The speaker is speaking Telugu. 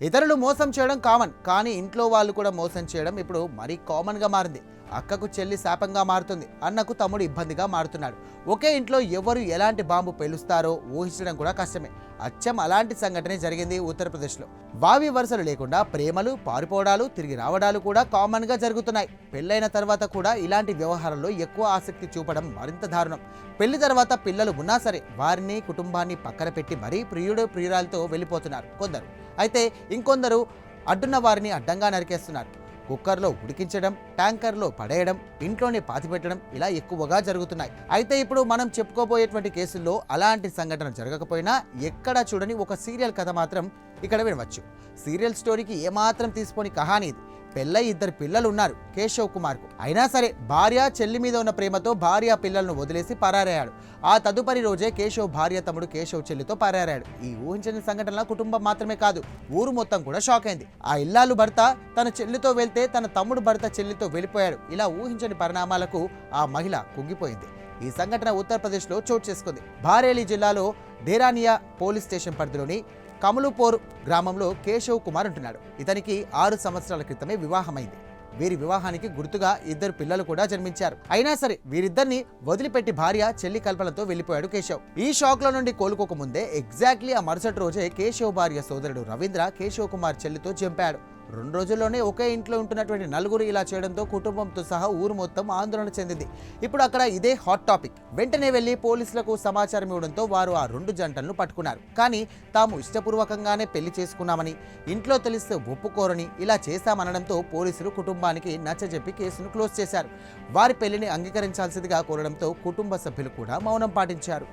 ఇతరులు మోసం చేయడం కామన్ కానీ ఇంట్లో వాళ్ళు కూడా మోసం చేయడం ఇప్పుడు మరీ కామన్గా మారింది. అక్కకు చెల్లి శాపంగా మారుతుంది. అన్నకు తమ్ముడు ఇబ్బందిగా మారుతున్నాడు. ఒకే ఇంట్లో ఎవరు ఎలాంటి బాంబు పేలుస్తారో ఊహించడం కూడా కష్టమే. అచ్చం అలాంటి సంఘటనే జరిగింది ఉత్తరప్రదేశ్లో. వావి వరుసలు లేకుండా ప్రేమలు పారిపోవడాలు తిరిగి రావడాలు కూడా కామన్గా జరుగుతున్నాయి. పెళ్ళైన తర్వాత కూడా ఇలాంటి వ్యవహారంలో ఎక్కువ ఆసక్తి చూపడం మరింత దారుణం. పెళ్ళి తర్వాత పిల్లలు ఉన్నా సరే వారిని కుటుంబాన్ని పక్కన పెట్టి మరీ ప్రియుడు ప్రియురాలతో వెళ్ళిపోతున్నారు కొందరు. అయితే ఇంకొందరు అడ్డున్న వారిని అడ్డంగా నరికేస్తున్నారు. కుక్కర్లో ఉడికించడం ట్యాంకర్లో పడేయడం ఇంట్లోనే పాతిపెట్టడం ఇలా ఎక్కువగా జరుగుతున్నాయి. అయితే ఇప్పుడు మనం చెప్పుకోబోయేటువంటి కేసుల్లో అలాంటి సంఘటన జరగకపోయినా ఎక్కడా చూడని ఒక సీరియల్ కథ మాత్రం ఇక్కడ వినవచ్చు. సీరియల్ స్టోరీకి ఏమాత్రం తీసుకోని కహాని ఇది పెళ్ళై ఇద్దరు పిల్లలు ఉన్నారు కేశవ్ కుమార్కు. అయినా సరే భార్య చెల్లి మీద ఉన్న ప్రేమతో భార్య పిల్లలను వదిలేసి పరారయ్యాడు. ఆ తదుపరి రోజే కేశవ్ భార్య తమ్ముడు కేశవ్ చెల్లితో పరారాడు ఈ ఊహించని సంఘటనలో కుటుంబం మాత్రమే కాదు ఊరు మొత్తం కూడా షాక్ అయింది. ఆ ఇల్లాలు భర్త తన చెల్లితో వెళ్తే తన తమ్ముడు భర్త చెల్లితో వెళ్ళిపోయాడు. ఇలా ఊహించని పరిణామాలకు ఆ మహిళ కుంగిపోయింది. ఈ సంఘటన ఉత్తరప్రదేశ్లో చోటు చేసుకుంది. బారేలీ జిల్లాలో దేరానియా పోలీస్ స్టేషన్ పరిధిలోని కమలుపోర్ గ్రామంలో కేశవ్ కుమార్ ఉంటున్నాడు. ఇతనికి ఆరు సంవత్సరాల క్రితమే వివాహమైంది. వీరి వివాహానికి గుర్తుగా ఇద్దరు పిల్లలు కూడా జన్మించారు. అయినా సరే వీరిద్దరిని వదిలిపెట్టి భార్య చెల్లి కల్పనతో వెళ్ళిపోయాడు కేశవ్. ఈ షాక్లో నుండి కోలుకోక ముందే ఎగ్జాక్ట్లీ ఆ మరుసటి రోజే కేశవ్ భార్య సోదరుడు రవీంద్ర కేశవ్ కుమార్ చెల్లితో చంపాడు. రెండు రోజుల్లోనే ఒకే ఇంట్లో ఉంటున్నటువంటి నలుగురు ఇలా చేయడంతో కుటుంబంతో సహా ఊరు మొత్తం ఆందోళన చెందింది. ఇప్పుడు అక్కడ ఇదే హాట్ టాపిక్ వెంటనే వెళ్ళి పోలీసులకు సమాచారం ఇవ్వడంతో వారు ఆ రెండు జంటలను పట్టుకున్నారు. కానీ తాము ఇష్టపూర్వకంగానే పెళ్ళి చేసుకున్నామని ఇంట్లో తెలిస్తే ఒప్పుకోరని ఇలా చేశామనడంతో పోలీసులు కుటుంబానికి నచ్చజెప్పి కేసును క్లోజ్ చేశారు. వారి పెళ్ళిని అంగీకరించాల్సిందిగా కోరడంతో కుటుంబ సభ్యులు కూడా మౌనం పాటించారు.